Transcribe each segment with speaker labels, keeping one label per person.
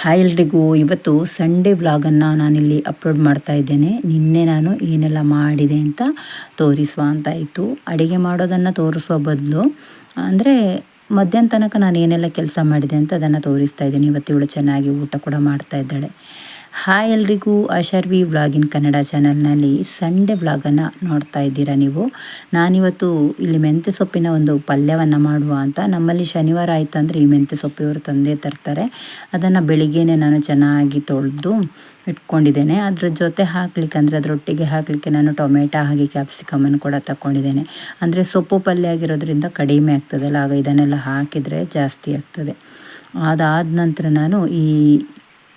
Speaker 1: Hi ಎಲ್ರಿಗೂ, ಇವತ್ತು Sunday ವ್ಲಾಗನ್ನು ನಾನಿಲ್ಲಿ ಅಪ್ಲೋಡ್ ಮಾಡ್ತಾ ಇದ್ದೇನೆ. ನಿನ್ನೆ ನಾನು ಏನೆಲ್ಲ ಮಾಡಿದೆ ಅಂತ ತೋರಿಸುವ ಅಂತ ಇತ್ತು. ಅಡುಗೆ ಮಾಡೋದನ್ನು ತೋರಿಸುವ ಬದಲು, ಅಂದರೆ ಮಧ್ಯಾಹ್ನ ತನಕ ನಾನು ಏನೆಲ್ಲ ಕೆಲಸ ಮಾಡಿದೆ ಅಂತ ಅದನ್ನು ತೋರಿಸ್ತಾ ಇದ್ದೀನಿ. ಇವತ್ತು ಇವಳು ಚೆನ್ನಾಗಿ ಊಟ ಕೂಡ ಮಾಡ್ತಾ ಇದ್ದಾಳೆ. ಹಾಯ್ ಎಲ್ರಿಗೂ ಅಶರ್ವಿ ವ್ಲಾಗಿನ್ ಕನ್ನಡ ಚಾನಲ್ನಲ್ಲಿ ಸಂಡೆ ವ್ಲಾಗನ್ನು ನೋಡ್ತಾ ಇದ್ದೀರಾ ನೀವು? ನಾನಿವತ್ತು ಇಲ್ಲಿ ಮೆಂತ್ಯ ಸೊಪ್ಪಿನ ಒಂದು ಪಲ್ಯವನ್ನು ಮಾಡುವ ಅಂತ. ನಮ್ಮಲ್ಲಿ ಶನಿವಾರ ಆಯಿತು ಅಂದರೆ ಈ ಮೆಂತ್ಯ ಸೊಪ್ಪು ಇವರು ತಂದೆ ತರ್ತಾರೆ. ಅದನ್ನು ಬೆಳಿಗ್ಗೆ ನಾನು ಚೆನ್ನಾಗಿ ತೊಳೆದು ಇಟ್ಕೊಂಡಿದ್ದೇನೆ. ಅದ್ರ ಜೊತೆ ಹಾಕ್ಲಿಕ್ಕೆ ಅಂದರೆ ಅದರೊಟ್ಟಿಗೆ ಹಾಕಲಿಕ್ಕೆ ನಾನು ಟೊಮೆಟೊ, ಹಾಗೆ ಕ್ಯಾಪ್ಸಿಕಮನ್ನು ಕೂಡ ತಗೊಂಡಿದ್ದೇನೆ ಅಂದರೆ ಸೊಪ್ಪು ಪಲ್ಯ ಆಗಿರೋದ್ರಿಂದ ಕಡಿಮೆ ಆಗ್ತದಲ್ಲ, ಆಗ ಇದನ್ನೆಲ್ಲ ಹಾಕಿದರೆ ಜಾಸ್ತಿ ಆಗ್ತದೆ. ಅದಾದ ನಂತರ ನಾನು ಈ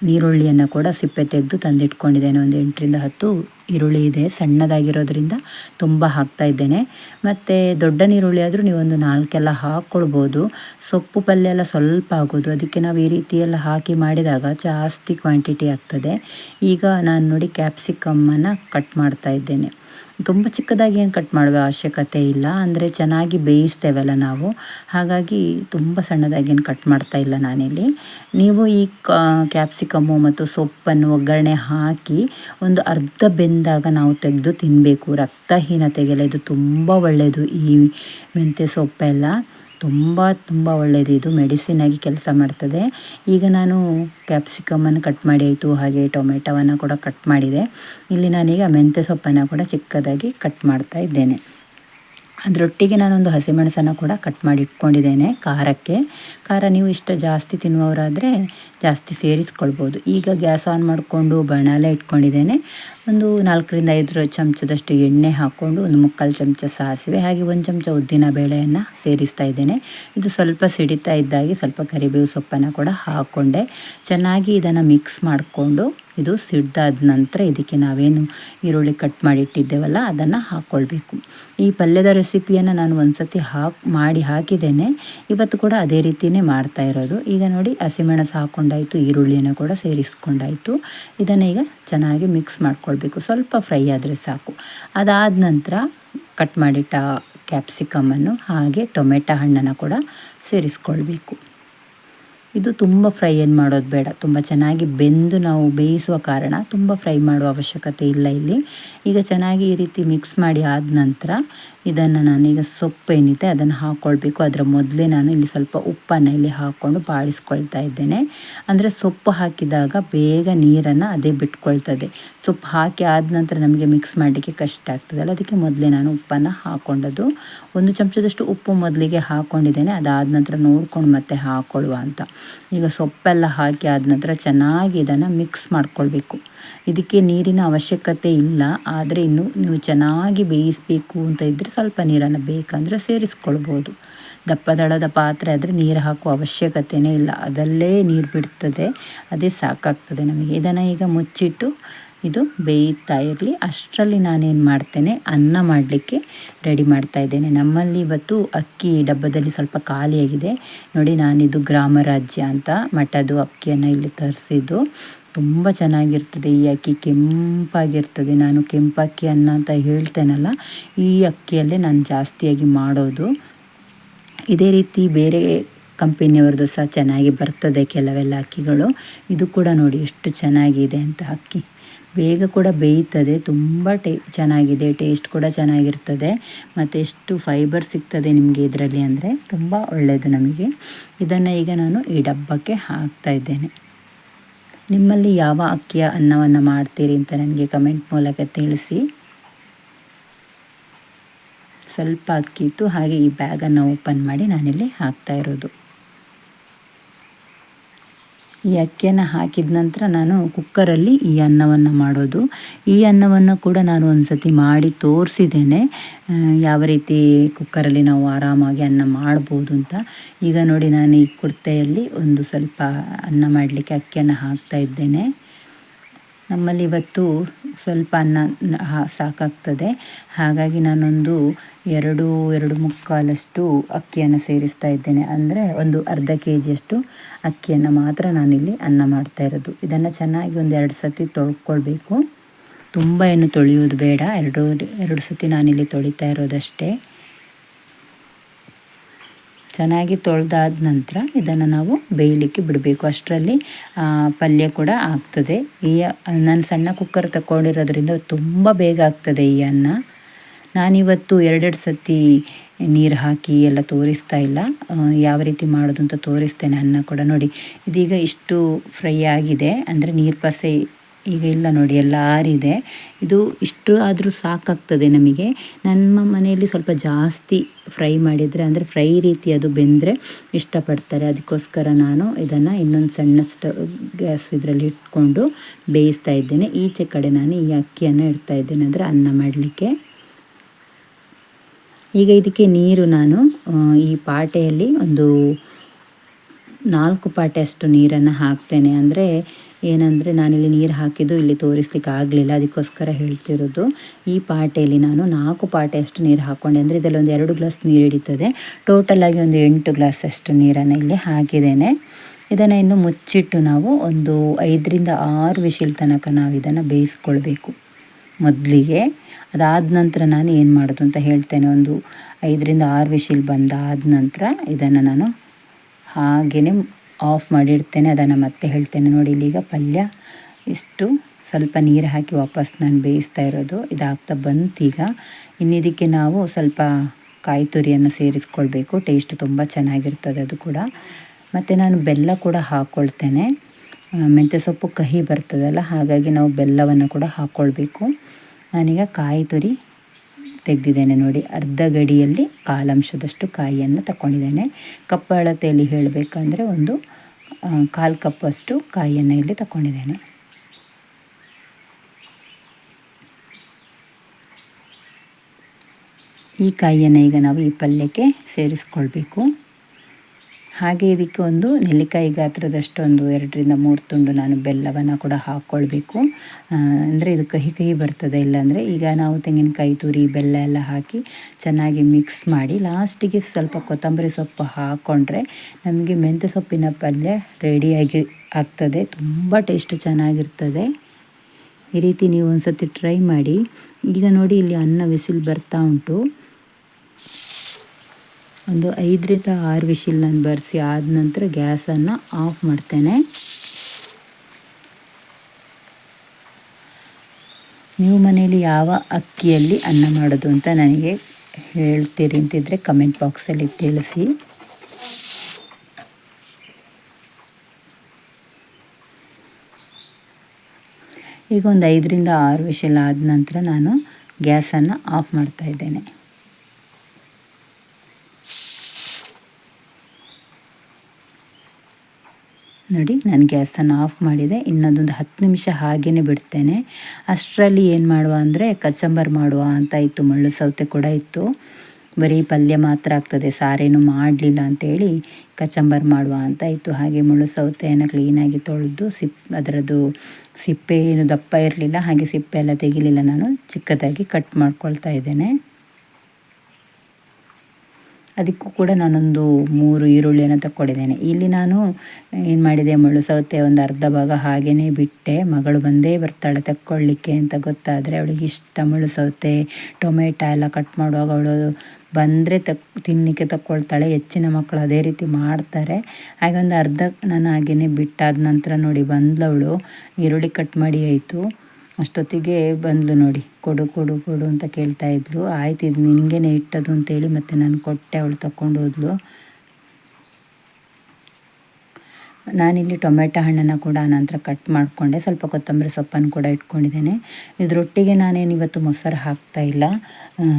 Speaker 1: ನೀರುಳ್ಳಿಯನ್ನು ಕೂಡ ಸಿಪ್ಪೆ ತೆಗೆದು ತಂದಿಟ್ಕೊಂಡಿದ್ದೇನೆ. ಒಂದು ಎಂಟರಿಂದ ಹತ್ತು ಈರುಳ್ಳಿ ಇದೆ. ಸಣ್ಣದಾಗಿರೋದ್ರಿಂದ ತುಂಬ ಹಾಕ್ತಾ ಇದ್ದೇನೆ. ಮತ್ತು ದೊಡ್ಡ ನೀರುಳ್ಳಿ ಆದರೂ ನೀವೊಂದು ನಾಲ್ಕೆಲ್ಲ ಹಾಕ್ಕೊಳ್ಬೋದು ಸೊಪ್ಪು ಪಲ್ಯ ಎಲ್ಲ ಸ್ವಲ್ಪ ಆಗೋದು. ಅದಕ್ಕೆ ನಾವು ಈ ರೀತಿ ಹಾಕಿ ಮಾಡಿದಾಗ ಜಾಸ್ತಿ ಕ್ವಾಂಟಿಟಿ ಆಗ್ತದೆ. ಈಗ ನಾನು ನೋಡಿ ಕ್ಯಾಪ್ಸಿಕಮ್ಮನ್ನು ಕಟ್ ಮಾಡ್ತಾ ಇದ್ದೇನೆ. ತುಂಬ ಚಿಕ್ಕದಾಗಿ ಏನು ಕಟ್ ಮಾಡುವ ಅವಶ್ಯಕತೆ ಇಲ್ಲ. ಅಂದರೆ ಚೆನ್ನಾಗಿ ಬೇಯಿಸ್ತೇವಲ್ಲ ನಾವು. ಹಾಗಾಗಿ ತುಂಬ ಸಣ್ಣದಾಗಿ ಏನು ಕಟ್ ಮಾಡ್ತಾ ಇಲ್ಲ ನಾನಿಲ್ಲಿ. ನೀವು ಈ ಕ್ಯಾಪ್ಸಿಕಮ್ಮು ಮತ್ತು ಸೊಪ್ಪನ್ನು ಒಗ್ಗರಣೆ ಹಾಕಿ ಒಂದು ಅರ್ಧ ಬೆಂದಾಗ ನಾವು ತೆಗೆದು ತಿನ್ನಬೇಕು ರಕ್ತಹೀನತೆಗೆಲ್ಲ ಇದು ತುಂಬ ಒಳ್ಳೆಯದು ಈ ಮೆಂತ್ಯ ಸೊಪ್ಪೆಲ್ಲ. ತುಂಬ ತುಂಬ ಒಳ್ಳೆಯದು ಇದು ಮೆಡಿಸಿನಾಗಿ ಕೆಲಸ ಮಾಡ್ತದೆ. ಈಗ ನಾನು ಕ್ಯಾಪ್ಸಿಕಮನ್ನು ಕಟ್ ಮಾಡಿ ಆಯಿತು. ಹಾಗೆ ಟೊಮೆಟೊವನ್ನು ಕೂಡ ಕಟ್ ಮಾಡಿದೆ. ಇಲ್ಲಿ ನಾನೀಗ ಮೆಂತ್ಯ ಸೊಪ್ಪನ್ನು ಕೂಡ ಚಿಕ್ಕದಾಗಿ ಕಟ್ ಮಾಡ್ತಾ ಇದ್ದೇನೆ. ಅದರೊಟ್ಟಿಗೆ ನಾನೊಂದು ಹಸಿಮೆಣಸನ್ನು ಕೂಡ ಕಟ್ ಮಾಡಿ ಇಟ್ಕೊಂಡಿದ್ದೇನೆ ಖಾರಕ್ಕೆ. ಖಾರ ನೀವು ಇಷ್ಟ ಜಾಸ್ತಿ ತಿನ್ನುವವರಾದರೆ ಜಾಸ್ತಿ ಸೇರಿಸ್ಕೊಳ್ಬೋದು. ಈಗ ಗ್ಯಾಸ್ ಆನ್ ಮಾಡಿಕೊಂಡು ಬಾಣಲೆ ಇಟ್ಕೊಂಡಿದ್ದೇನೆ. ಒಂದು ನಾಲ್ಕರಿಂದ ಐದು ಚಮಚದಷ್ಟು ಎಣ್ಣೆ ಹಾಕ್ಕೊಂಡು ಒಂದು ಮುಕ್ಕಾಲು ಚಮಚ ಸಾಸಿವೆ ಹಾಗೆ ಒಂದು ಚಮಚ ಉದ್ದಿನ ಬೇಳೆಯನ್ನು ಸೇರಿಸ್ತಾ ಇದ್ದೇನೆ. ಇದು ಸ್ವಲ್ಪ ಸಿಡಿತಾ ಇದ್ದಾಗೆ ಸ್ವಲ್ಪ ಕರಿಬೇವು ಸೊಪ್ಪನ್ನು ಕೂಡ ಹಾಕ್ಕೊಂಡೆ ಚೆನ್ನಾಗಿ ಇದನ್ನು ಮಿಕ್ಸ್ ಮಾಡಿಕೊಂಡು ಇದು ಸಿಡ್ದಾದ ನಂತರ ಇದಕ್ಕೆ ನಾವೇನು ಈರುಳ್ಳಿ ಕಟ್ ಮಾಡಿ ಇಟ್ಟಿದ್ದೇವಲ್ಲ, ಅದನ್ನು ಹಾಕ್ಕೊಳ್ಬೇಕು ಈ ಪಲ್ಯದ ರೆಸಿಪಿಯನ್ನು ನಾನು ಒಂದು ಸತಿ ಹಾಕಿ ಮಾಡಿ ಹಾಕಿದ್ದೇನೆ. ಇವತ್ತು ಕೂಡ ಅದೇ ರೀತಿಯೇ ಮಾಡ್ತಾ ಇರೋದು. ಈಗ ನೋಡಿ ಹಸಿಮೆಣಸು ಹಾಕ್ಕೊಂಡಾಯಿತು ಈರುಳ್ಳಿಯನ್ನು ಕೂಡ ಸೇರಿಸ್ಕೊಂಡಾಯಿತು. ಇದನ್ನು ಈಗ ಚೆನ್ನಾಗಿ ಮಿಕ್ಸ್ ಮಾಡ್ಕೊಳ್ಬೇಕು. ಸ್ವಲ್ಪ ಫ್ರೈ ಆದರೆ ಸಾಕು. ಅದಾದ ನಂತರ ಕಟ್ ಮಾಡಿಟ್ಟ ಕ್ಯಾಪ್ಸಿಕಮನ್ನು ಹಾಗೆ ಟೊಮೆಟೊ ಹಣ್ಣನ್ನು ಕೂಡ ಸೇರಿಸ್ಕೊಳ್ಬೇಕು. ಇದು ತುಂಬ ಫ್ರೈ ಏನು ಮಾಡೋದು ಬೇಡ. ತುಂಬ ಚೆನ್ನಾಗಿ ಬೆಂದು ನಾವು ಬೇಯಿಸುವ ಕಾರಣ ತುಂಬ ಫ್ರೈ ಮಾಡುವ ಅವಶ್ಯಕತೆ ಇಲ್ಲ ಇಲ್ಲಿ. ಈಗ ಚೆನ್ನಾಗಿ ಈ ರೀತಿ ಮಿಕ್ಸ್ ಮಾಡಿ ಆದ ನಂತರ ಇದನ್ನು ನಾನೀಗ ಸೊಪ್ಪು ಏನಿದೆ ಅದನ್ನು ಹಾಕ್ಕೊಳ್ಬೇಕು ಅದರ ಮೊದಲೇ ನಾನು ಇಲ್ಲಿ ಸ್ವಲ್ಪ ಉಪ್ಪನ್ನು ಇಲ್ಲಿ ಹಾಕ್ಕೊಂಡು ಬಾಡಿಸ್ಕೊಳ್ತಾ ಇದ್ದೇನೆ. ಅಂದರೆ ಸೊಪ್ಪು ಹಾಕಿದಾಗ ಬೇಗ ನೀರನ್ನು ಅದೇ ಬಿಟ್ಕೊಳ್ತದೆ. ಸೊಪ್ಪು ಹಾಕಿ ಆದ ನಂತರ ನಮಗೆ ಮಿಕ್ಸ್ ಮಾಡಲಿಕ್ಕೆ ಕಷ್ಟ ಆಗ್ತದಲ್ಲ. ಅದಕ್ಕೆ ಮೊದಲೇ ನಾನು ಉಪ್ಪನ್ನು ಹಾಕ್ಕೊಂಡದ್ದು ಒಂದು ಚಮಚದಷ್ಟು ಉಪ್ಪು ಮೊದಲಿಗೆ ಹಾಕ್ಕೊಂಡಿದ್ದೇನೆ ಅದಾದ ನಂತರ ನೋಡ್ಕೊಂಡು ಮತ್ತೆ ಹಾಕ್ಕೊಳ್ಳುವ ಅಂತ. ಈಗ ಸೊಪ್ಪೆಲ್ಲ ಹಾಕಿ ಆದ ನಂತರ ಚೆನ್ನಾಗಿ ಇದನ್ನು ಮಿಕ್ಸ್ ಮಾಡ್ಕೊಳ್ಬೇಕು. ಇದಕ್ಕೆ ನೀರಿನ ಅವಶ್ಯಕತೆ ಇಲ್ಲ. ಆದರೆ ಇನ್ನು ನೀವು ಚೆನ್ನಾಗಿ ಬೇಯಿಸಬೇಕು ಅಂತ ಇದ್ದರೆ ಸ್ವಲ್ಪ ನೀರನ್ನು ಬೇಕಂದರೆ ಸೇರಿಸ್ಕೊಳ್ಬೋದು. ದಪ್ಪದಳದ ಪಾತ್ರೆ ಆದರೆ ನೀರು ಹಾಕುವ ಅವಶ್ಯಕತೆಯೇ ಇಲ್ಲ. ಅದಲ್ಲೇ ನೀರು ಬಿಡ್ತದೆ. ಅದೇ ಸಾಕಾಗ್ತದೆ ನಮಗೆ. ಇದನ್ನು ಈಗ ಮುಚ್ಚಿಟ್ಟು ಇದು ಬೇಯುತ್ತಾ ಇರಲಿ. ಅಷ್ಟರಲ್ಲಿ ನಾನೇನು ಮಾಡ್ತೇನೆ? ಅನ್ನ ಮಾಡಲಿಕ್ಕೆ ರೆಡಿ ಮಾಡ್ತಾ ಇದ್ದೇನೆ. ನಮ್ಮಲ್ಲಿ ಇವತ್ತು ಅಕ್ಕಿ ಡಬ್ಬದಲ್ಲಿ ಸ್ವಲ್ಪ ಖಾಲಿಯಾಗಿದೆ. ನೋಡಿ ನಾನಿದು ಗ್ರಾಮ ರಾಜ್ಯ ಅಂತ ಮಠದ್ದು ಅಕ್ಕಿಯನ್ನು ಇಲ್ಲಿ ತರಿಸಿದ್ದು. ತುಂಬ ಚೆನ್ನಾಗಿರ್ತದೆ. ಈ ಅಕ್ಕಿ ಕೆಂಪಾಗಿರ್ತದೆ. ನಾನು ಕೆಂಪಕ್ಕಿ ಅನ್ನ ಅಂತ ಹೇಳ್ತೇನಲ್ಲ, ಈ ಅಕ್ಕಿಯಲ್ಲೇ ನಾನು ಜಾಸ್ತಿಯಾಗಿ ಮಾಡೋದು. ಇದೇ ರೀತಿ ಬೇರೆ ಕಂಪೆನಿಯವ್ರದ್ದು ಸಹ ಚೆನ್ನಾಗಿ ಬರ್ತದೆ ಕೆಲವೆಲ್ಲ ಅಕ್ಕಿಗಳು. ಇದು ಕೂಡ ನೋಡಿ ಎಷ್ಟು ಚೆನ್ನಾಗಿದೆ ಅಂತ ಅಕ್ಕಿ. ಬೇಗ ಕೂಡ ಬೇಯ್ತದೆ. ತುಂಬ ಟೇ, ಚೆನ್ನಾಗಿದೆ. ಟೇಸ್ಟ್ ಕೂಡ ಚೆನ್ನಾಗಿರ್ತದೆ. ಮತ್ತು ಎಷ್ಟು ಫೈಬರ್ ಸಿಗ್ತದೆ ನಿಮಗೆ ಇದರಲ್ಲಿ ಅಂದರೆ ತುಂಬ ಒಳ್ಳೆಯದು ನಮಗೆ. ಇದನ್ನು ಈಗ ನಾನು ಈ ಡಬ್ಬಕ್ಕೆ ಹಾಕ್ತಾ ಇದ್ದೇನೆ. ನಿಮ್ಮಲ್ಲಿ ಯಾವ ಅಕ್ಕಿಯ ಅನ್ನವನ್ನು ಮಾಡ್ತೀರಿ ಅಂತ ನನಗೆ ಕಮೆಂಟ್ ಮೂಲಕ ತಿಳಿಸಿ. ಸ್ವಲ್ಪ ಅಕ್ಕಿ ಇತ್ತು ಹಾಗೆ ಈ ಬ್ಯಾಗನ್ನು ಓಪನ್ ಮಾಡಿ ನಾನಿಲ್ಲಿ ಹಾಕ್ತಾ ಇರೋದು. ಈ ಅಕ್ಕಿಯನ್ನು ಹಾಕಿದ ನಂತರ ನಾನು ಕುಕ್ಕರಲ್ಲಿ ಈ ಅನ್ನವನ್ನು ಮಾಡೋದು. ಈ ಅನ್ನವನ್ನು ಕೂಡ ನಾನು ಒಂದು ಸತಿ ಮಾಡಿ ತೋರಿಸಿದ್ದೇನೆ. ಯಾವ ರೀತಿ ಕುಕ್ಕರಲ್ಲಿ ನಾವು ಆರಾಮಾಗಿ ಅನ್ನ ಮಾಡ್ಬೋದು ಅಂತ. ಈಗ ನೋಡಿ ನಾನು ಈ ಕುರ್ತೆಯಲ್ಲಿ ಒಂದು ಸ್ವಲ್ಪ ಅನ್ನ ಮಾಡಲಿಕ್ಕೆ ಅಕ್ಕಿಯನ್ನು ಹಾಕ್ತಾ ಇದ್ದೇನೆ. ನಮ್ಮಲ್ಲಿ ಇವತ್ತು ಸ್ವಲ್ಪ ಅನ್ನ ಸಾಕಾಗ್ತದೆ. ಹಾಗಾಗಿ ನಾನೊಂದು ಎರಡು ಎರಡು ಮುಕ್ಕಾಲಷ್ಟು ಅಕ್ಕಿಯನ್ನು ಸೇರಿಸ್ತಾ ಇದ್ದೇನೆ. ಅಂದರೆ ಒಂದು ಅರ್ಧ ಕೆ ಜಿಯಷ್ಟು ಅಕ್ಕಿಯನ್ನು ಮಾತ್ರ ನಾನಿಲ್ಲಿ ಅನ್ನ ಮಾಡ್ತಾ ಇರೋದು. ಇದನ್ನು ಚೆನ್ನಾಗಿ ಒಂದು ಎರಡು ಸತಿ ತೊಳ್ಕೊಳ್ಬೇಕು. ತುಂಬ ಏನು ತೊಳೆಯೋದು ಬೇಡ. ಎರಡು ಎರಡು ಸತಿ ನಾನಿಲ್ಲಿ ತೊಳಿತಾ ಇರೋದಷ್ಟೇ. ಚೆನ್ನಾಗಿ ತೊಳೆದಾದ ನಂತರ ಇದನ್ನು ನಾವು ಬೇಯಲಿಕ್ಕೆ ಬಿಡಬೇಕು. ಅಷ್ಟರಲ್ಲಿ ಪಲ್ಯ ಕೂಡ ಆಗ್ತದೆ. ಈ, ನಾನು ಸಣ್ಣ ಕುಕ್ಕರ್ ತಗೊಂಡಿರೋದ್ರಿಂದ ತುಂಬ ಬೇಗ ಆಗ್ತದೆ ಈ ಅನ್ನ. ನಾನಿವತ್ತು ಎರಡೆರಡು ಸತಿ ನೀರು ಹಾಕಿ ಎಲ್ಲ ತೋರಿಸ್ತಾ ಇಲ್ಲ. ಯಾವ ರೀತಿ ಮಾಡೋದು ಅಂತ ತೋರಿಸ್ತೇನೆ ಅನ್ನ ಕೂಡ ನೋಡಿ. ಇದೀಗ ಇಷ್ಟು ಫ್ರೈ ಆಗಿದೆ. ಅಂದರೆ ನೀರು ಪಸೆ ಈಗ ಇಲ್ಲ ನೋಡಿ ಎಲ್ಲ ಆರಿದೆ ಇದು ಇಷ್ಟು ಆದರೂ ಸಾಕಾಗ್ತದೆ ನಮಗೆ. ನಮ್ಮ ಮನೆಯಲ್ಲಿ ಸ್ವಲ್ಪ ಜಾಸ್ತಿ ಫ್ರೈ ಮಾಡಿದರೆ, ಅಂದರೆ ಫ್ರೈ ರೀತಿ ಅದು ಬೆಂದರೆ ಇಷ್ಟಪಡ್ತಾರೆ. ಅದಕ್ಕೋಸ್ಕರ ನಾನು ಇದನ್ನು ಇನ್ನೊಂದು ಸಣ್ಣ ಸ್ಟವ್ ಗ್ಯಾಸ್ ಇದರಲ್ಲಿ ಇಟ್ಕೊಂಡು ಬೇಯಿಸ್ತಾ ಇದ್ದೇನೆ. ಈಚೆ ಕಡೆ ನಾನು ಈ ಅಕ್ಕಿಯನ್ನು ಇಡ್ತಾ ಇದ್ದೇನೆ, ಅಂದರೆ ಅನ್ನ ಮಾಡಲಿಕ್ಕೆ. ಈಗ ಇದಕ್ಕೆ ನೀರು ನಾನು ಈ ಪಾಟೆಯಲ್ಲಿ ಒಂದು ನಾಲ್ಕು ಪಾಟೆ ಅಷ್ಟು ನೀರನ್ನು ಹಾಕ್ತೇನೆ. ಅಂದರೆ ಏನಂದರೆ ನಾನಿಲ್ಲಿ ನೀರು ಹಾಕಿದ್ದು ಇಲ್ಲಿ ತೋರಿಸ್ಲಿಕ್ಕೆ ಆಗಲಿಲ್ಲ, ಅದಕ್ಕೋಸ್ಕರ ಹೇಳ್ತಿರೋದು. ಈ ಪಾಟೆಯಲ್ಲಿ ನಾನು ನಾಲ್ಕು ಪಾಟೆ ಅಷ್ಟು ನೀರು ಹಾಕ್ಕೊಂಡೆ ಅಂದರೆ ಇದರಲ್ಲಿ ಒಂದು ಎರಡು ಗ್ಲಾಸ್ ನೀರು ಹಿಡಿತದೆ. ಟೋಟಲಾಗಿ ಒಂದು ಎಂಟು ಗ್ಲಾಸ್ ಅಷ್ಟು ನೀರನ್ನು ಇಲ್ಲಿ ಹಾಕಿದ್ದೇನೆ. ಇದನ್ನು ಇನ್ನು ಮುಚ್ಚಿಟ್ಟು ನಾವು ಒಂದು ಐದರಿಂದ ಆರು ವಿಶಿಲ್ ತನಕ ನಾವು ಇದನ್ನು ಬೇಯಿಸ್ಕೊಳ್ಬೇಕು ಮೊದಲಿಗೆ. ಅದಾದ ನಂತರ ನಾನು ಏನು ಮಾಡೋದು ಅಂತ ಹೇಳ್ತೇನೆ. ಒಂದು ಐದರಿಂದ ಆರು ವಿಶಿಲ್ ಬಂದಾದ ನಂತರ ಇದನ್ನು ನಾನು ಹಾಗೆಯೇ ಆಫ್ ಮಾಡಿಡ್ತೇನೆ, ಅದನ್ನು ಮತ್ತೆ ಹೇಳ್ತೇನೆ. ನೋಡಿ ಇಲ್ಲಿಗ ಪಲ್ಯ ಇಷ್ಟು ಸ್ವಲ್ಪ ನೀರು ಹಾಕಿ ವಾಪಸ್ ನಾನು ಬೇಯಿಸ್ತಾ ಇರೋದು. ಇದಾಗ್ತಾ ಬಂತು ಈಗ. ಇನ್ನಿದಕ್ಕೆ ನಾವು ಸ್ವಲ್ಪ ಕಾಯಿ ತುರಿಯನ್ನು ಸೇರಿಸ್ಕೊಳ್ಬೇಕು. ಟೇಸ್ಟ್ ತುಂಬ ಚೆನ್ನಾಗಿರ್ತದೆ ಅದು ಕೂಡ. ಮತ್ತು ನಾನು ಬೆಲ್ಲ ಕೂಡ ಹಾಕ್ಕೊಳ್ತೇನೆ ಮೆಂತ್ಯ ಸೊಪ್ಪು ಕಹಿ ಬರ್ತದಲ್ಲ, ಹಾಗಾಗಿ ನಾವು ಬೆಲ್ಲವನ್ನು ಕೂಡ ಹಾಕ್ಕೊಳ್ಬೇಕು ನಾನೀಗ ಕಾಯಿ ತುರಿ ತೆಗೆದಿದ್ದೇನೆ ನೋಡಿ. ಅರ್ಧ ಗಡಿಯಲ್ಲಿ ಕಾಲಂಶದಷ್ಟು ಕಾಯಿಯನ್ನು ತಗೊಂಡಿದ್ದೇನೆ ಕಪ್ಪು ಅಳತೆಯಲ್ಲಿ ಹೇಳಬೇಕಂದ್ರೆ ಒಂದು ಕಾಲು ಕಪ್ಪಷ್ಟು ಕಾಯಿಯನ್ನು ಇಲ್ಲಿ ತಗೊಂಡಿದ್ದೇನೆ ಈ ಕಾಯಿಯನ್ನು ಈಗ ನಾವು ಈ ಪಲ್ಯಕ್ಕೆ ಸೇರಿಸ್ಕೊಳ್ಬೇಕು. ಹಾಗೆ ಇದಕ್ಕೆ ಒಂದು ನೆಲ್ಲಿಕಾಯಿ ಗಾತ್ರದಷ್ಟೊಂದು ಎರಡರಿಂದ ಮೂರು ತುಂಡು ನಾನು ಬೆಲ್ಲವನ್ನು ಕೂಡ ಹಾಕ್ಕೊಳ್ಬೇಕು. ಅಂದರೆ ಇದು ಕಹಿ ಕಹಿ ಬರ್ತದೆ, ಇಲ್ಲಾಂದರೆ ಈಗ ನಾವು ತೆಂಗಿನಕಾಯಿ ತುರಿ, ಬೆಲ್ಲ ಎಲ್ಲ ಹಾಕಿ ಚೆನ್ನಾಗಿ ಮಿಕ್ಸ್ ಮಾಡಿ ಲಾಸ್ಟಿಗೆ ಸ್ವಲ್ಪ ಕೊತ್ತಂಬರಿ ಸೊಪ್ಪು ಹಾಕ್ಕೊಂಡ್ರೆ ನಮಗೆ ಮೆಂತ್ಯ ಸೊಪ್ಪಿನ ಪಲ್ಯ ರೆಡಿಯಾಗಿ ಆಗ್ತದೆ, ತುಂಬ ಟೇಸ್ಟ್ ಚೆನ್ನಾಗಿರ್ತದೆ. ಈ ರೀತಿ ನೀವು ಒಂದು ಸತಿ ಟ್ರೈ ಮಾಡಿ. ಈಗ ನೋಡಿ ಇಲ್ಲಿ ಅನ್ನ ವಿಸಿಲ್ ಬರ್ತಾ ಉಂಟು. ಒಂದು ಐದರಿಂದ ಆರು ವಿಶಿಲ್ ನಾನು ಬರೆಸಿ ಆದ ನಂತರ ಗ್ಯಾಸನ್ನು ಆಫ್ ಮಾಡ್ತೇನೆ. ನೀವು ಮನೆಯಲ್ಲಿ ಯಾವ ಅಕ್ಕಿಯಲ್ಲಿ ಅನ್ನ ಮಾಡೋದು ಅಂತ ನನಗೆ ಹೇಳ್ತೀರಿ ಅಂತಿದ್ರೆ ಕಮೆಂಟ್ ಬಾಕ್ಸಲ್ಲಿ ತಿಳಿಸಿ. ಈಗ ಒಂದು ಐದರಿಂದ ಆರು ವಿಷಲ್ ಆದ ನಂತರ ನಾನು ಗ್ಯಾಸನ್ನು ಆಫ್ ಮಾಡ್ತಾ ಇದ್ದೇನೆ. ನೋಡಿ, ನಾನು ಗ್ಯಾಸನ್ನು ಆಫ್ ಮಾಡಿದೆ. ಇನ್ನೊಂದೊಂದು ಹತ್ತು ನಿಮಿಷ ಹಾಗೇ ಬಿಡ್ತೇನೆ. ಅಷ್ಟರಲ್ಲಿ ಏನು ಮಾಡುವ ಅಂದರೆ ಕಚಂಬರ್ ಮಾಡುವ ಅಂತ ಇತ್ತು. ಮುಳ್ಳು ಸೌತೆ ಕೂಡ ಇತ್ತು. ಬರೀ ಪಲ್ಯ ಮಾತ್ರ ಆಗ್ತದೆ. ಸಾರೇನು ಮಾಡಲಿಲ್ಲ ಅಂತೇಳಿ ಕಚಂಬರ್ ಮಾಡುವ ಅಂತ ಇತ್ತು. ಹಾಗೆ ಮುಳ್ಳು ಸೌತೆಯನ್ನು ಕ್ಲೀನಾಗಿ ತೊಳೆದು, ಸಿಪ್, ಅದರದ್ದು ಸಿಪ್ಪೆ ಏನು ದಪ್ಪ ಇರಲಿಲ್ಲ. ಹಾಗೆ ಸಿಪ್ಪೆ ಎಲ್ಲ ತೆಗಿಲಿಲ್ಲ ನಾನು. ಚಿಕ್ಕದಾಗಿ ಕಟ್ ಮಾಡ್ಕೊಳ್ತಾ ಇದ್ದೇನೆ. ಅದಕ್ಕೂ ಕೂಡ ನಾನೊಂದು ಮೂರು ಈರುಳ್ಳಿಯನ್ನು ತಕ್ಕೊಂಡಿದ್ದೇನೆ. ಇಲ್ಲಿ ನಾನು ಏನು ಮಾಡಿದೆ ಮುಳ್ಳು ಸೌತೆ ಒಂದು ಅರ್ಧ ಭಾಗ ಹಾಗೆಯೇ ಬಿಟ್ಟೆ. ಮಗಳು ಬಂದೇ ಬರ್ತಾಳೆ ತಕ್ಕೊಳ್ಳಿಕ್ಕೆ ಅಂತ ಗೊತ್ತಾದರೆ ಅವಳಿಗೆ ಇಷ್ಟ ಮುಳ್ಳು ಸೌತೆ ಟೊಮೆಟೊ ಎಲ್ಲ ಕಟ್ ಮಾಡುವಾಗ ಅವಳು ಬಂದರೆ ತಕ್ ತಿನ್ನಲಿಕ್ಕೆ ತಕ್ಕೊಳ್ತಾಳೆ. ಹೆಚ್ಚಿನ ಮಕ್ಕಳು ಅದೇ ರೀತಿ ಮಾಡ್ತಾರೆ. ಹಾಗೆ ಒಂದು ಅರ್ಧ, ನಾನು ಹಾಗೆಯೇ ಬಿಟ್ಟಾದ ನಂತರ ನೋಡಿ ಬಂದವಳು ಈರುಳ್ಳಿ ಕಟ್ ಮಾಡಿ ಆಯಿತು. ಅಷ್ಟೊತ್ತಿಗೆ ಬಂದಳು ನೋಡಿ. ಕೊಡು ಕೊಡು ಕೊಡು ಅಂತ ಕೇಳ್ತಾ ಇದ್ಲು ಆಯ್ತು, ಇದು ನಿನಗೇನೆ ಇಟ್ಟದು ಅಂತೇಳಿ ಮತ್ತೆ ನಾನು ಕೊಟ್ಟೆ, ಅವಳು ತಗೊಂಡು ನಾನಿಲ್ಲಿ ಟೊಮೆಟೊ ಹಣ್ಣನ್ನು ಕೂಡ ನಂತರ ಕಟ್ ಮಾಡಿಕೊಂಡೆ. ಸ್ವಲ್ಪ ಕೊತ್ತಂಬರಿ ಸೊಪ್ಪನ್ನು ಕೂಡ ಇಟ್ಕೊಂಡಿದ್ದೇನೆ. ಇದರೊಟ್ಟಿಗೆ ನಾನೇನು ಇವತ್ತು ಮೊಸರು ಹಾಕ್ತಾ ಇಲ್ಲ.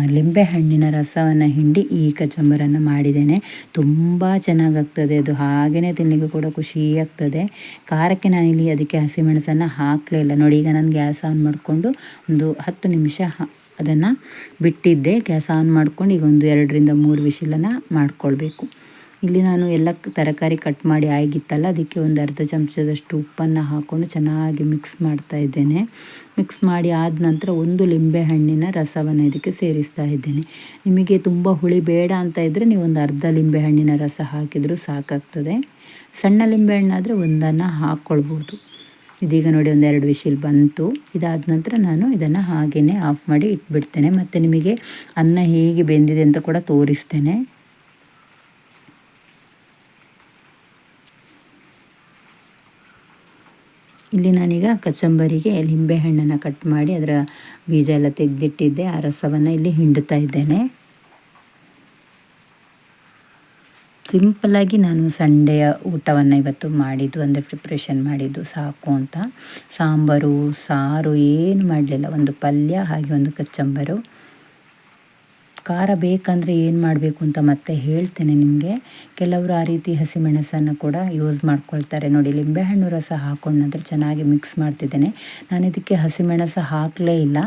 Speaker 1: ಲಿಂಬೆ ಹಣ್ಣಿನ ರಸವನ್ನು ಹಿಂಡಿ ಈ ಕಚಂಬರನ್ನು ಮಾಡಿದ್ದೇನೆ. ತುಂಬ ಚೆನ್ನಾಗಾಗ್ತದೆ ಅದು. ಹಾಗೆಯೇ ತಿನ್ನಲಿಕ್ಕೆ ಕೂಡ ಖುಷಿ ಆಗ್ತದೆ ಖಾರಕ್ಕೆ ನಾನಿಲ್ಲಿ ಅದಕ್ಕೆ ಹಸಿಮೆಣಸನ್ನು ಹಾಕಲೇ ಇಲ್ಲ. ನೋಡಿ, ಈಗ ನಾನು ಗ್ಯಾಸ್ ಆನ್ ಮಾಡಿಕೊಂಡು ಒಂದು ಹತ್ತು ನಿಮಿಷ ಅದನ್ನು ಬಿಟ್ಟಿದ್ದೆ. ಗ್ಯಾಸ್ ಆನ್ ಮಾಡ್ಕೊಂಡು ಈಗ ಒಂದು ಎರಡರಿಂದ ಮೂರು ವಿಷಲನ್ನು ಮಾಡಿಕೊಳ್ಬೇಕು. ಇಲ್ಲಿ ನಾನು ಎಲ್ಲ ತರಕಾರಿ ಕಟ್ ಮಾಡಿ ಆಗಿತ್ತಲ್ಲ, ಅದಕ್ಕೆ ಒಂದು ಅರ್ಧ ಚಮಚದಷ್ಟು ಉಪ್ಪನ್ನು ಹಾಕ್ಕೊಂಡು ಚೆನ್ನಾಗಿ ಮಿಕ್ಸ್ ಮಾಡ್ತಾ ಇದ್ದೇನೆ. ಮಿಕ್ಸ್ ಮಾಡಿ ಆದ ನಂತರ ಒಂದು ಲಿಂಬೆ ಹಣ್ಣಿನ ರಸವನ್ನು ಇದಕ್ಕೆ ಸೇರಿಸ್ತಾ ಇದ್ದೇನೆ. ನಿಮಗೆ ತುಂಬ ಹುಳಿ ಬೇಡ ಅಂತ ಇದ್ದರೆ ನೀವು ಒಂದು ಅರ್ಧ ಲಿಂಬೆ ಹಣ್ಣಿನ ರಸ ಹಾಕಿದರೂ ಸಾಕಾಗ್ತದೆ. ಸಣ್ಣ ಲಿಂಬೆ ಹಣ್ಣಾದರೆ ಒಂದನ್ನು ಹಾಕ್ಕೊಳ್ಬೋದು ಇದೀಗ ನೋಡಿ ಒಂದೆರಡು ವಿಷಲ್ ಬಂತು. ಇದಾದ ನಂತರ ನಾನು ಇದನ್ನು ಹಾಗೆಯೇ ಆಫ್ ಮಾಡಿ ಇಟ್ಬಿಡ್ತೇನೆ. ಮತ್ತು ನಿಮಗೆ ಅನ್ನ ಹೇಗೆ ಬೆಂದಿದೆ ಅಂತ ಕೂಡ ತೋರಿಸ್ತೇನೆ. ಇಲ್ಲಿ ನಾನೀಗ ಕಚಂಬರಿಗೆ ಲಿಂಬೆಹಣ್ಣನ್ನು ಕಟ್ ಮಾಡಿ ಅದರ ಬೀಜ ಎಲ್ಲ ತೆಗೆದಿಟ್ಟಿದ್ದೆ. ಆ ರಸವನ್ನು ಇಲ್ಲಿ ಹಿಂಡುತ್ತಾ ಇದ್ದೇನೆ. ಸಿಂಪಲ್ಲಾಗಿ ನಾನು ಸಂಡೆಯ ಊಟವನ್ನು ಇವತ್ತು ಮಾಡಿದ್ದು, ಅಂದರೆ ಪ್ರಿಪ್ರೇಷನ್ ಮಾಡಿದ್ದು ಸಾಕು ಅಂತ. ಸಾಂಬಾರು, ಸಾರು, ಏನು ಮಾಡಲಿಲ್ಲ. ಒಂದು ಪಲ್ಯ, ಹಾಗೆ ಒಂದು ಕಚ್ಚಂಬರು ಖಾರ ಬೇಕಂದರೆ ಏನು ಮಾಡಬೇಕು ಅಂತ ಮತ್ತೆ ಹೇಳ್ತೇನೆ ನಿಮಗೆ. ಕೆಲವರು ಆ ರೀತಿ ಹಸಿಮೆಣಸನ್ನು ಕೂಡ ಯೂಸ್ ಮಾಡ್ಕೊಳ್ತಾರೆ. ನೋಡಿ ಲಿಂಬೆಹಣ್ಣು ರಸ ಹಾಕೊಂಡು ನಂತರ ಚೆನ್ನಾಗಿ ಮಿಕ್ಸ್ ಮಾಡ್ತಿದ್ದೇನೆ. ನಾನು ಇದಕ್ಕೆ ಹಸಿಮೆಣಸು ಹಾಕಲೇ ಇಲ್ಲ.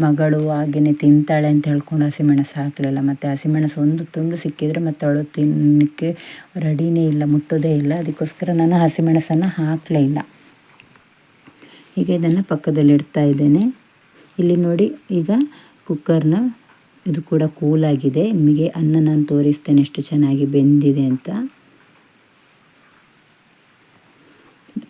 Speaker 1: ಮಗಳು ಹಾಗೆಯೇ ತಿಂತಾಳೆ ಅಂತ ಹೇಳ್ಕೊಂಡು ಹಸಿಮೆಣಸು ಹಾಕಲಿಲ್ಲ ಮತ್ತು ಹಸಿಮೆಣಸು ಒಂದು ತುಂಡು ಸಿಕ್ಕಿದರೆ ಮತ್ತು ಅವಳು ತಿನ್ನಕ್ಕೆ ರೆಡಿನೇ ಇಲ್ಲ, ಮುಟ್ಟೋದೇ ಇಲ್ಲ. ಅದಕ್ಕೋಸ್ಕರ ನಾನು ಹಸಿಮೆಣಸನ್ನು ಹಾಕಲೇ ಇಲ್ಲ. ಹೀಗೆ ಇದನ್ನು ಪಕ್ಕದಲ್ಲಿ ಇಡ್ತಾ ಇದ್ದೇನೆ. ಇಲ್ಲಿ ನೋಡಿ, ಈಗ ಕುಕ್ಕರ್ನ ಇದು ಕೂಡ ಕೂಲಾಗಿದೆ ನಿಮಗೆ ಅನ್ನ ನಾನು ತೋರಿಸ್ತೇನೆ ಎಷ್ಟು ಚೆನ್ನಾಗಿ ಬೆಂದಿದೆ ಅಂತ.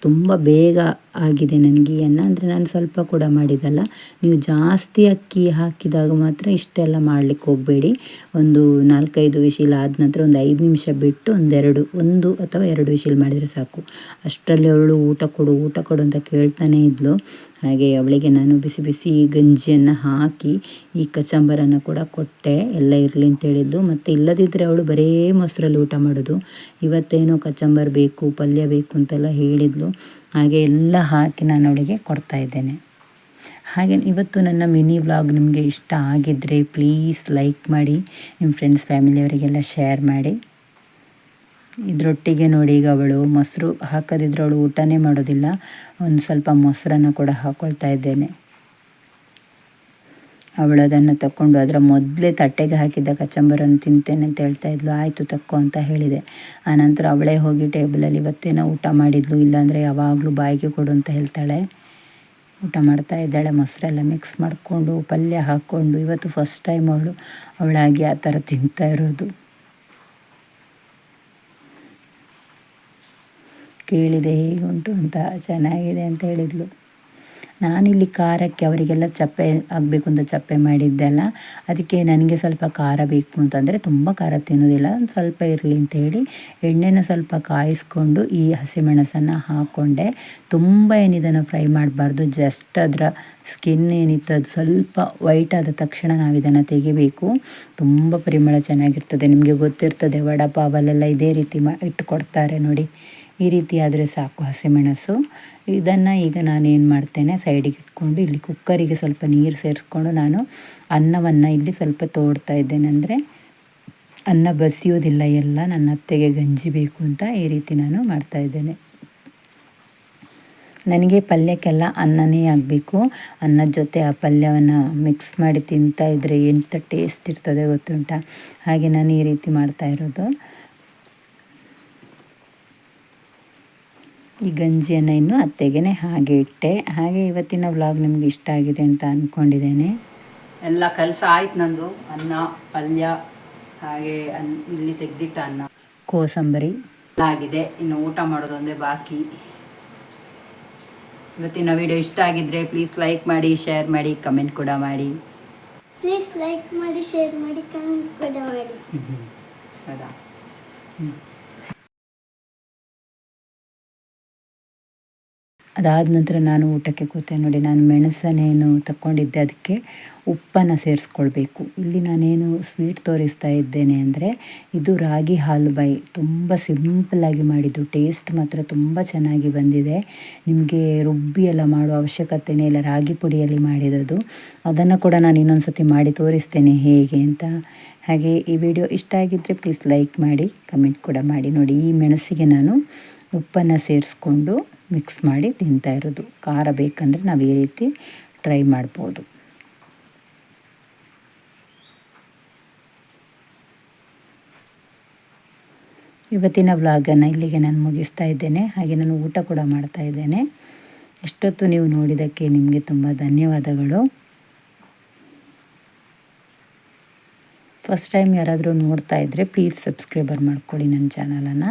Speaker 1: ತುಂಬ ಬೇಗ ಆಗಿದೆ ನನಗೆ ಅನ್ನ. ಅಂದರೆ ನಾನು ಸ್ವಲ್ಪ ಕೂಡ ಮಾಡಿದಲ್ಲ. ನೀವು ಜಾಸ್ತಿ ಅಕ್ಕಿ ಹಾಕಿದಾಗ ಮಾತ್ರ ಇಷ್ಟೆಲ್ಲ ಮಾಡಲಿಕ್ಕೆ ಹೋಗಬೇಡಿ. ಒಂದು ನಾಲ್ಕೈದು ವಿಶಿಲ್ ಆದ ನಂತರ ಒಂದು ಐದು ನಿಮಿಷ ಬಿಟ್ಟು ಒಂದೆರಡು ಒಂದು ಅಥವಾ ಎರಡು ವಿಶಿಲ್ ಮಾಡಿದರೆ ಸಾಕು. ಅಷ್ಟರಲ್ಲಿ ಅವಳು ಊಟ ಕೊಡು ಊಟ ಕೊಡು ಅಂತ ಕೇಳ್ತಾನೆ ಇದ್ಲು. ಹಾಗೆ ಅವಳಿಗೆ ನಾನು ಬಿಸಿ ಬಿಸಿ ಗಂಜಿಯನ್ನು ಹಾಕಿ ಈ ಕಚಂಬರನ್ನು ಕೂಡ ಕೊಟ್ಟೆ. ಎಲ್ಲ ಇರಲಿ ಅಂತ ಹೇಳಿದ್ಲು ಮತ್ತು ಇಲ್ಲದಿದ್ದರೆ ಅವಳು ಬರೇ ಮೊಸರಲ್ಲಿ ಊಟ ಮಾಡೋದು. ಇವತ್ತೇನೋ ಕಚಂಬರ್ ಬೇಕು, ಪಲ್ಯ ಬೇಕು ಅಂತೆಲ್ಲ ಹೇಳಿದ್ಲು. ಹಾಗೆ ಎಲ್ಲ ಹಾಕಿ ನಾನು ಅವಳಿಗೆ ಕೊಡ್ತಾ ಇದ್ದೇನೆ. ಹಾಗೆ ಇವತ್ತು ನನ್ನ ಮಿನಿ ವ್ಲಾಗ್ ನಿಮಗೆ ಇಷ್ಟ ಆಗಿದ್ದರೆ ಪ್ಲೀಸ್ ಲೈಕ್ ಮಾಡಿ, ನಿಮ್ಮ ಫ್ರೆಂಡ್ಸ್ ಫ್ಯಾಮಿಲಿಯವರಿಗೆಲ್ಲ ಶೇರ್ ಮಾಡಿ. ಇದರೊಟ್ಟಿಗೆ ನೋಡಿ ಈಗ ಅವಳು ಮೊಸರು ಹಾಕದಿದ್ರೆ ಅವಳು ಊಟನೇ ಮಾಡೋದಿಲ್ಲ. ಒಂದು ಸ್ವಲ್ಪ ಮೊಸರನ್ನು ಕೂಡ ಹಾಕ್ಕೊಳ್ತಾ ಇದ್ದೇನೆ. ಅವಳು ಅದನ್ನು ತಕ್ಕೊಂಡು ಅದರ ಮೊದಲೇ ತಟ್ಟೆಗೆ ಹಾಕಿದ್ದ ಕಚಂಬರನ್ನು ತಿಂತೇನೆ ಅಂತ ಹೇಳ್ತಾ ಇದ್ಲು. ಆಯಿತು, ತಕ್ಕೋ ಅಂತ ಹೇಳಿದೆ. ಆನಂತರ ಅವಳೇ ಹೋಗಿ ಟೇಬಲಲ್ಲಿ ಇವತ್ತೇನೋ ಊಟ ಮಾಡಿದ್ಲು. ಇಲ್ಲಾಂದರೆ ಯಾವಾಗಲೂ ಬಾಯಿಗೆ ಕೊಡು ಅಂತ ಹೇಳ್ತಾಳೆ. ಊಟ ಮಾಡ್ತಾ ಇದ್ದಾಳೆ. ಮೊಸರೆಲ್ಲ ಮಿಕ್ಸ್ ಮಾಡಿಕೊಂಡು, ಪಲ್ಯ ಹಾಕ್ಕೊಂಡು ಇವತ್ತು ಫಸ್ಟ್ ಟೈಮ್ ಅವಳು. ಅವಳಾಗಿ ಆ ಥರ ತಿಂತಾ ಇರೋದು. ಕೇಳಿದೆ, ಹೇಗುಂಟು ಅಂತ ಚೆನ್ನಾಗಿದೆ ಅಂತ ಹೇಳಿದ್ಲು. ನಾನಿಲ್ಲಿ ಖಾರಕ್ಕೆ ಅವರಿಗೆಲ್ಲ ಚಪ್ಪೆ ಆಗಬೇಕು ಅಂತ ಚಪ್ಪೆ ಮಾಡಿದ್ದೆಲ್ಲ, ಅದಕ್ಕೆ ನನಗೆ ಸ್ವಲ್ಪ ಖಾರ ಬೇಕು ಅಂತಂದರೆ ತುಂಬ ಖಾರ ತಿನ್ನೋದಿಲ್ಲ ಸ್ವಲ್ಪ ಇರಲಿ ಅಂತೇಳಿ ಎಣ್ಣೆನ ಸ್ವಲ್ಪ ಕಾಯಿಸ್ಕೊಂಡು ಈ ಹಸಿಮೆಣಸನ್ನು ಹಾಕ್ಕೊಂಡೆ ತುಂಬ ಏನಿದನ್ನು ಫ್ರೈ ಮಾಡಬಾರ್ದು, ಜಸ್ಟ್ ಅದರ ಸ್ಕಿನ್ ಏನಿತ್ತು ಅದು ಸ್ವಲ್ಪ ವೈಟ್ ಆದ ತಕ್ಷಣ ನಾವು ಇದನ್ನು ತೆಗಿಬೇಕು. ತುಂಬ ಪರಿಮಳ ಚೆನ್ನಾಗಿರ್ತದೆ, ನಿಮಗೆ ಗೊತ್ತಿರ್ತದೆ ವಡಪಾವಲ್ಲೆಲ್ಲ ಇದೇ ರೀತಿ ಮಾ ಇಟ್ಟುಕೊಡ್ತಾರೆ ನೋಡಿ. ಈ ರೀತಿ ಆದರೆ ಸಾಕು ಹಸಿಮೆಣಸು ಇದನ್ನು ಈಗ ನಾನು ಏನು ಮಾಡ್ತೇನೆ ಸೈಡಿಗೆ ಇಟ್ಕೊಂಡು ಇಲ್ಲಿ ಕುಕ್ಕರಿಗೆ ಸ್ವಲ್ಪ ನೀರು ಸೇರಿಸ್ಕೊಂಡು ನಾನು ಅನ್ನವನ್ನು ಇಲ್ಲಿ ಸ್ವಲ್ಪ ತೋಡ್ತಾ ಇದ್ದೇನೆ. ಅಂದರೆ ಅನ್ನ ಬಸಿಯೋದಿಲ್ಲ ಎಲ್ಲ, ನನ್ನ ಅತ್ತೆಗೆ ಗಂಜಿ ಬೇಕು ಅಂತ ಈ ರೀತಿ ನಾನು ಮಾಡ್ತಾ ಇದ್ದೇನೆ. ನನಗೆ ಪಲ್ಯಕ್ಕೆಲ್ಲ ಅನ್ನನೇ ಆಗಬೇಕು. ಅನ್ನದ ಜೊತೆ ಆ ಪಲ್ಯವನ್ನು ಮಿಕ್ಸ್ ಮಾಡಿ ತಿಂತಾ ಇದ್ದರೆ ಎಂಥ ಟೇಸ್ಟ್ ಇರ್ತದೆ ಗೊತ್ತುಂಟ? ಹಾಗೆ ನಾನು ಈ ರೀತಿ ಮಾಡ್ತಾ ಇರೋದು. ಈ ಗಂಜಿಯನ್ನು ಇನ್ನು ಅತ್ತೆಗೆ ಹಾಗೆ ಇಟ್ಟೆ. ಹಾಗೆ ಇವತ್ತಿನ ವ್ಲಾಗ್ ನಿಮ್ಗೆ ಇಷ್ಟ ಆಗಿದೆ ಅಂತ ಅಂದ್ಕೊಂಡಿದ್ದೇನೆ ಎಲ್ಲ ಕೆಲಸ ಆಯ್ತು ನಂದು. ಅನ್ನ ಪಲ್ಯ ಹಾಗೆ ಅನ್ ಇಲ್ಲಿ ತೆಗೆದಿಟ್ಟ ಅನ್ನ. ಕೋಸಂಬರಿ. ಆಗಿದೆ. ಇನ್ನು ಊಟ ಮಾಡೋದೊಂದೇ ಬಾಕಿ. ಇವತ್ತಿನ ವಿಡಿಯೋ ಇಷ್ಟ ಆಗಿದ್ರೆ ಪ್ಲೀಸ್ ಲೈಕ್ ಮಾಡಿ ಶೇರ್ ಮಾಡಿ ಕಮೆಂಟ್ ಕೂಡ ಮಾಡಿ.
Speaker 2: ಪ್ಲೀಸ್ ಲೈಕ್ ಮಾಡಿ ಶೇರ್ ಮಾಡಿ ಕಮೆಂಟ್ ಕೂಡ ಮಾಡಿ.
Speaker 1: ಹೌದಾ ಹ್ಞೂ ಅದಾದ ನಂತರ ನಾನು ಊಟಕ್ಕೆ ಕೂತೆ ನೋಡಿ, ನಾನು ಮೆಣಸನ್ನೇನು ತಗೊಂಡಿದ್ದೆ ಅದಕ್ಕೆ ಉಪ್ಪನ್ನು ಸೇರಿಸ್ಕೊಳ್ಬೇಕು. ಇಲ್ಲಿ ನಾನೇನು ಸ್ವೀಟ್ ತೋರಿಸ್ತಾ ಇದ್ದೇನೆ ಅಂದರೆ, ಇದು ರಾಗಿ ಹಾಲುಬಾಯಿ ತುಂಬ ಸಿಂಪಲಾಗಿ ಮಾಡಿದ್ದು, ಟೇಸ್ಟ್ ಮಾತ್ರ ತುಂಬ ಚೆನ್ನಾಗಿ ಬಂದಿದೆ. ನಿಮಗೆ ರುಬ್ಬಿ ಎಲ್ಲ ಮಾಡುವ ಅವಶ್ಯಕತೆಯೇ ಇಲ್ಲ, ರಾಗಿ ಪುಡಿಯಲ್ಲಿ ಮಾಡಿರೋದು. ಅದನ್ನು ಕೂಡ ನಾನು ಇನ್ನೊಂದು ಸತಿ ಮಾಡಿ ತೋರಿಸ್ತೇನೆ ಹೇಗೆ ಅಂತ. ಹಾಗೆ ಈ ವಿಡಿಯೋ ಇಷ್ಟ ಆಗಿದ್ದರೆ ಪ್ಲೀಸ್ ಲೈಕ್ ಮಾಡಿ, ಕಮೆಂಟ್ ಕೂಡ ಮಾಡಿ ನೋಡಿ. ಈ ಮೆಣಸಿಗೆ ನಾನು ಉಪ್ಪನ್ನು ಸೇರಿಸ್ಕೊಂಡು ಮಿಕ್ಸ್ ಮಾಡಿ ತಿಂತಾ ಇರೋದು. ಖಾರ ಬೇಕಂದರೆ ನಾವು ಈ ರೀತಿ ಟ್ರೈ ಮಾಡ್ಬೋದು. ಇವತ್ತಿನ ವ್ಲಾಗನ್ನು ಇಲ್ಲಿಗೆ ನಾನು ಮುಗಿಸ್ತಾ ಇದ್ದೇನೆ. ಹಾಗೆ ನಾನು ಊಟ ಕೂಡ ಮಾಡ್ತಾ ಇದ್ದೇನೆ. ಇಷ್ಟೊತ್ತು ನೀವು ನೋಡಿದ್ದಕ್ಕೆ ನಿಮಗೆ ತುಂಬ ಧನ್ಯವಾದಗಳು. ಫಸ್ಟ್ ಟೈಮ್ ಯಾರಾದರೂ ನೋಡ್ತಾ ಇದ್ದರೆ ಪ್ಲೀಸ್ ಸಬ್ಸ್ಕ್ರೈಬರ್ ಮಾಡ್ಕೊಳ್ಳಿ ನನ್ನ ಚಾನಲನ್ನು